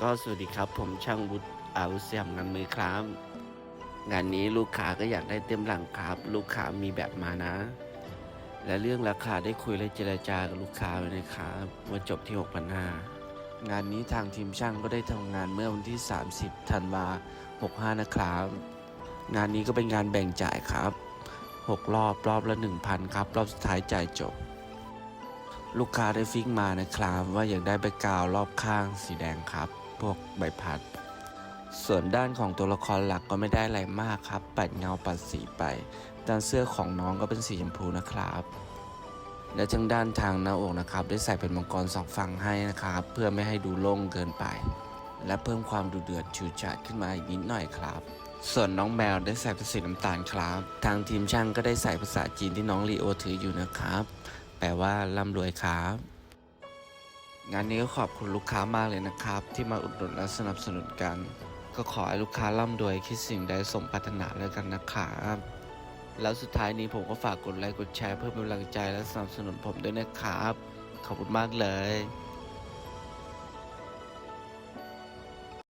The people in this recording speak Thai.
ก็สวัสดีครับ ผมช่างวุฒิอาวุธเสียมงานมือครับ งานนี้ลูกค้าก็อยากได้เต็มหลังครับ ลูกค้ามีแบบมานะ และเรื่องราคาได้คุยและเจรจากับลูกค้าไว้นะครับว่าจบที่6,500งานนี้ทางทีมช่างก็ได้ทำงานเมื่อวันที่ 30ธันวา65 นะครับ งานนี้ก็เป็นงานแบ่งจ่ายครับ 6 รอบรอบละ 1,000 ครับ รอบสุดท้ายจ่ายจบ ลูกค้าได้ฟิกมานะครับ ว่าอยากได้ใบกาวรอบข้างสีแดงครับ วกใบพัด ส่วนด้านของตัวละครหลักก็ไม่ได้อะไรมากครับ ปัดเงาปัดสีไป ด้านเสื้อของน้องก็เป็นสีชมพูนะครับ และทางด้านทางหน้าอกนะครับ ได้ใส่เป็นมังกรสองฝั่งให้นะครับ เพื่อไม่ให้ดูโล่งเกินไป และเพิ่มความดูเดือดฉูดฉาดขึ้นมาอีกนิดหน่อยครับส่วนน้องแมวได้ใส่เป็นสีน้ำตาลครับ ทางทีมช่างก็ได้ใส่ภาษาจีนที่น้องลีโอถืออยู่นะครับ แปลว่าร่ำรวยครับ งานนี้ก็ขอบคุณลูกค้ามากเลยนะครับ ที่มาอุดหนุนและสนับสนุนกัน ก็ขอให้ลูกค้าร่ำรวยคิดสิ่งใดสมปรารถนาแล้วกันนะครับแล้วสุดท้ายนี้ผมก็ฝากกดไลค์กดแชร์เพื่อเป็นกำลังใจและสนับสนุนผมด้วยนะครับ ขอบคุณมากเลย